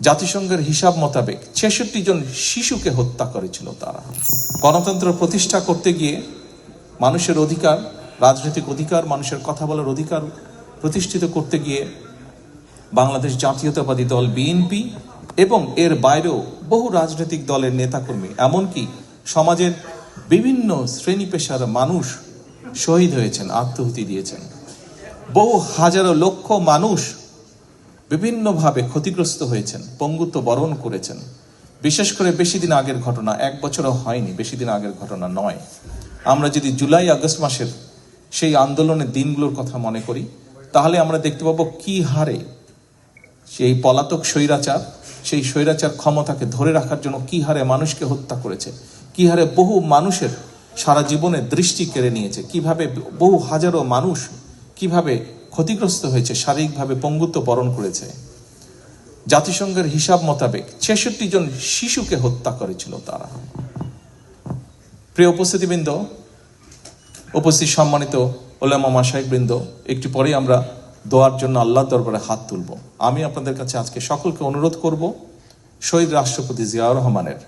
জাতিসংঘের হিসাব মোতাবেক ছেষট্টি জন শিশুকে হত্যা করেছিল তারা। গণতন্ত্র প্রতিষ্ঠা করতে গিয়ে মানুষের অধিকার, রাজনৈতিক অধিকার, মানুষের কথা বলার অধিকার প্রতিষ্ঠিত করতে গিয়ে বাংলাদেশ জাতীয়তাবাদী দল বিএনপি এবং এর বাইরেও বহু রাজনৈতিক দলের নেতাকর্মী, এমনকি সমাজের বিভিন্ন শ্রেণি পেশার মানুষ শহীদ হয়েছেন, আত্মহুতি দিয়েছেন। বহু হাজারো লক্ষ মানুষ বিভিন্নভাবে ক্ষতিগ্রস্ত হয়েছেন, পঙ্গুত্ব বরণ করেছেন। বিশেষ করে বেশি দিন আগের ঘটনা, এক বছরও হয়নি, বেশি দিন আগের ঘটনা নয়। আমরা যদি জুলাই আগস্ট মাসের সেই আন্দোলনের দিনগুলোর কথা মনে করি, তাহলে আমরা দেখতে পাবো কি হারে সেই পলাতক স্বৈরাচার, সেই স্বৈরাচার ক্ষমতাকে ধরে রাখার জন্য কি হারে মানুষকে হত্যা করেছে, কি হারে বহু মানুষের সারা জীবনের দৃষ্টি কেড়ে নিয়েছে, কীভাবে বহু হাজারো মানুষ, কীভাবে ক্ষতিগ্রস্ত হয়েছে, শারীরিকভাবে পঙ্গুত্ব বরণ করেছে। জাতিসংঘের হিসাব মোতাবেক ছেষট্টি জন শিশুকে হত্যা করেছিল তারা। প্রিয় উপস্থিতিবৃন্দ, উপস্থিত সম্মানিত ওলামা মাসাইকবৃন্দ একটু পরে আমরা দোয়ার জন্য আল্লাহর দরবারে হাত তুলব। আমি আপনাদের কাছে আজকে সকলকে অনুরোধ করব, শহীদ রাষ্ট্রপতি জিয়াউর রহমানের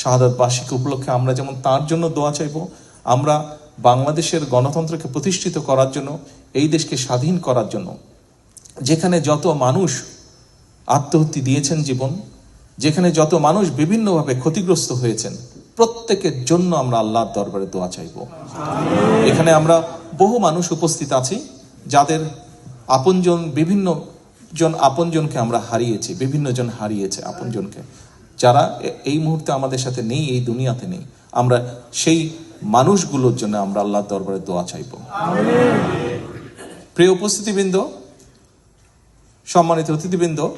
শাহাদাত বার্ষিকী উপলক্ষে আমরা যেমন তার জন্য দোয়া চাইব, আমরা বাংলাদেশের গণতন্ত্রকে প্রতিষ্ঠিত করার জন্য এই দেশকে স্বাধীন করার জন্য। যেখানে যত মানুষ আত্মহত্যা দিয়েছেন জীবন, যেখানে যত মানুষ বিভিন্নভাবে ক্ষতিগ্রস্ত হয়েছেন, প্রত্যেকের জন্য আমরা আল্লাহর দরবারে দোয়া চাইব। এখানে আমরা বহু মানুষ উপস্থিত আছি, যাদের আপনজন বিভিন্ন জন আপনজনকে আমরা হারিয়েছি, বিভিন্ন জন হারিয়েছে আপনজনকে। যারা এই মুহূর্তে আমাদের সাথে নেই, এই দুনিয়াতে নেই, আমরা সেই মানুষগুলোর জন্য আমরা আল্লাহর দরবারে দোয়া চাইব। প্রিয় উপস্থিতিবৃন্দ, সম্মানিত অতিথিবৃন্দ,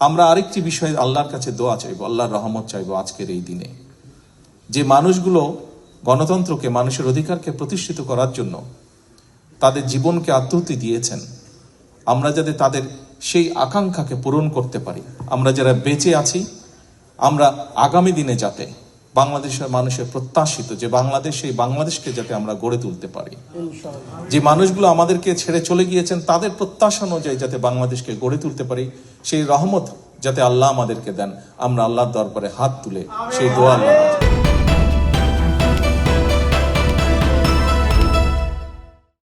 আমরা আরেকটি বিষয়ে আল্লাহর কাছে দোয়া চাইব, আল্লাহর রহমত চাইব আজকের এই দিনে। যে মানুষগুলো গণতন্ত্রকে, মানুষের অধিকারকে প্রতিষ্ঠিত করার জন্য তাদের জীবনকে আত্মহতি দিয়েছেন, আমরা যাতে তাদের সেই আকাঙ্ক্ষাকে পূরণ করতে পারি, আমরা যারা বেঁচে আছি, আমরা আগামী দিনে যাতে বাংলাদেশের মানুষের প্রত্যাশিত যে বাংলাদেশ সেই বাংলাদেশকে যাতে আমরা গড়ে তুলতে পারি। যে মানুষগুলো আমাদেরকে ছেড়ে চলে গিয়েছেন তাদের প্রত্যাশা অনুযায়ী যাতে বাংলাদেশকে গড়ে তুলতে পারি সেই রহমত যাতে আল্লাহ আমাদেরকে দেন। আমরা আল্লাহর দরবারে হাত তুলে সেই দোয়া আল্লাহ।